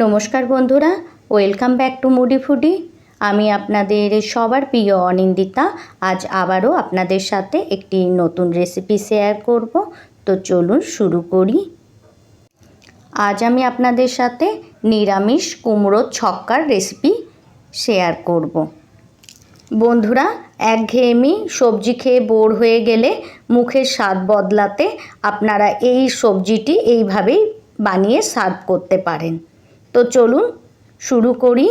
নমস্কার বন্ধুরা, welcome back to Moody Foodie. আমি আপনাদের সবার প্রিয় অনিন্দিতা, আজ আবারও আপনাদের সাথে একটি নতুন রেসিপি শেয়ার করব। তো চলুন শুরু করি। আজ আমি আপনাদের সাথে নিরামিষ কুমড়োর ছক্কার রেসিপি শেয়ার করব। বন্ধুরা, একঘেয়েমি সবজি খেয়ে বোর হয়ে গেলে মুখের স্বাদ বদলাতে আপনারা এই সবজিটি এইভাবেই বানিয়ে সার্ভ করতে পারেন। তো চলুন শুরু করি।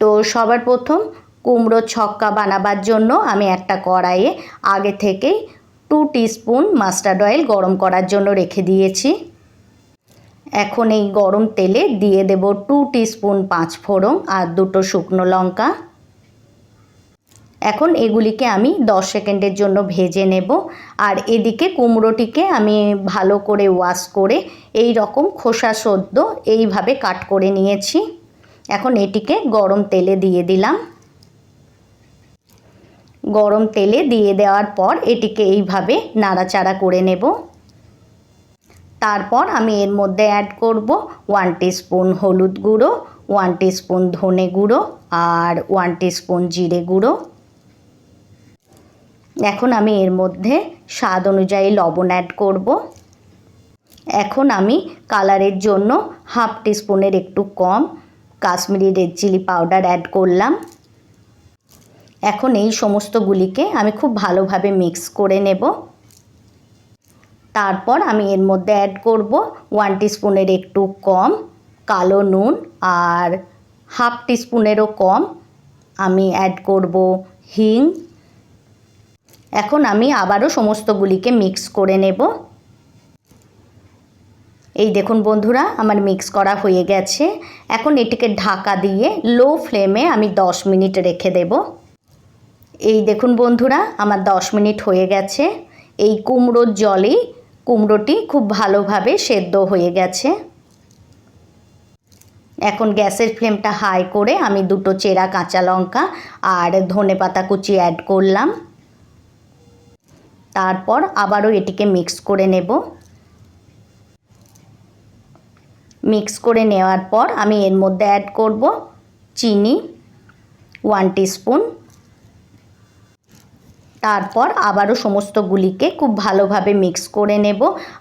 তো সবার প্রথম কুমড়ো ছক্কা বানাবার জন্য আমি একটা কড়াইয়ে আগে থেকেই টু স্পুন মাস্টার্ড অয়েল গরম করার জন্য রেখে দিয়েছি। এখন এই গরম তেলে দিয়ে দেব টু স্পুন পাঁচ ফোড়ন আর দুটো শুকনো লঙ্কা। এখন এগুলিকে আমি দশ সেকেন্ডের জন্য ভেজে নেব। আর এদিকে কুমড়োটিকে আমি ভালো করে ওয়াশ করে এই রকম খোসা সদ্য এইভাবে কাট করে নিয়েছি। এখন এটিকে গরম তেলে দিয়ে দিলাম। গরম তেলে দিয়ে দেওয়ার পর এটিকে এইভাবে নাড়াচাড়া করে নেব। তারপর আমি এর মধ্যে অ্যাড করব ওয়ান স্পুন হলুদ গুঁড়ো ওয়ান স্পুন ধনে গুঁড়ো আর ওয়ান স্পুন জিরে গুঁড়ো। এখন আমি এর মধ্যে স্বাদ অনুযায়ী লবণ অ্যাড করব। এখন আমি কালারের জন্য হাফ টিস্পুনের একটু কম Kashmiri red chilli powder add করলাম। এখন এই সমস্তগুলিকে আমি খুব ভালোভাবে মিক্স করে নেব। তারপর আমি এর মধ্যে অ্যাড করব ওয়ান টিস্পুনের একটু কম কালো নুন আর হাফ টিস্পুনেরও কম আমি অ্যাড করব হিং। এখন আমি আবারও সমস্তগুলিকে মিক্স করে নেব। এই দেখুন বন্ধুরা, আমার মিক্স করা হয়ে গেছে। এখন এটিকে ঢাকা দিয়ে লো ফ্লেমে আমি দশ মিনিট রেখে দেব। এই দেখুন বন্ধুরা, আমার দশ মিনিট হয়ে গেছে। এই কুমড়োর জলেই কুমড়োটি খুব ভালোভাবে সেদ্ধ হয়ে গেছে। এখন গ্যাসের ফ্লেমটা হাই করে আমি দুটো চেরা কাঁচা লঙ্কা আর ধনে পাতা কুচি অ্যাড করলাম। তারপর আবারও এটিকে মিক্স করে নেব। মিক্স করে নেওয়ার পর আমি এর মধ্যে অ্যাড করব চিনি ওয়ান স্পুন তারপর আবারও সমস্তগুলিকে খুব ভালোভাবে মিক্স করে নেব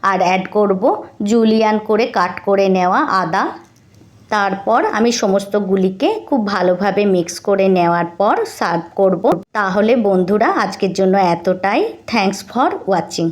আর অ্যাড করব জুলিয়ান করে কাট করে নেওয়া আদা। তারপর আমি সমস্তগুলিকে খুব ভালোভাবে মিক্স করে নেওয়ার পর সার্ভ করব। তাহলে বন্ধুরা, আজকের জন্য এতটাই। Thanks for watching